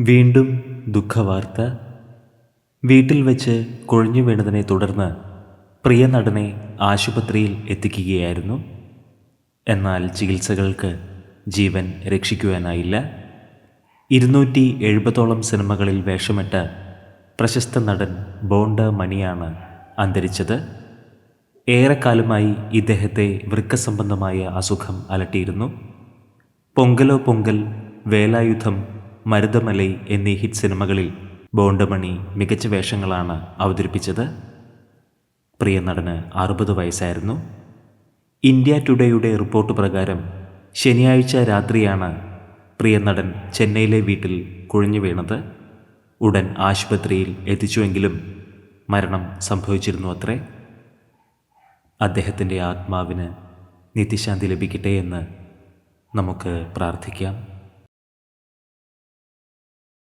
വീണ്ടും ദുഃഖവാർത്ത. വീട്ടിൽ വെച്ച് കുഴഞ്ഞു വീണതിനെ തുടർന്ന് പ്രിയ നടനെ ആശുപത്രിയിൽ എത്തിക്കുകയായിരുന്നു. എന്നാൽ ചികിത്സകൾക്ക് ജീവൻ രക്ഷിക്കുവാനായില്ല. ഇരുന്നൂറ്റി എഴുപതോളം സിനിമകളിൽ വേഷമിട്ട പ്രശസ്ത നടൻ ബോണ്ട മണിയാണ് അന്തരിച്ചത്. ഏറെക്കാലമായി ഇദ്ദേഹത്തെ വൃക്കസംബന്ധമായ അസുഖം അലട്ടിയിരുന്നു. പൊങ്കലോ പൊങ്കൽ വേലായുധം മരുതമലൈ എന്നീ ഹിറ്റ് സിനിമകളിൽ ബോണ്ടമണി മികച്ച വേഷങ്ങളാണ് അവതരിപ്പിച്ചത്. പ്രിയ നടന് അറുപത് വയസ്സായിരുന്നു. ഇന്ത്യ ടുഡേയുടെ റിപ്പോർട്ട് പ്രകാരം ശനിയാഴ്ച രാത്രിയാണ് പ്രിയ നടൻ ചെന്നൈയിലെ വീട്ടിൽ കുഴഞ്ഞു വീണത്. ഉടൻ ആശുപത്രിയിൽ എത്തിച്ചുവെങ്കിലും മരണം സംഭവിച്ചിരുന്നു അത്രേ. അദ്ദേഹത്തിന്റെ ആത്മാവിന് നിത്യശാന്തി ലഭിക്കട്ടെ എന്ന് നമുക്ക് പ്രാർത്ഥിക്കാം.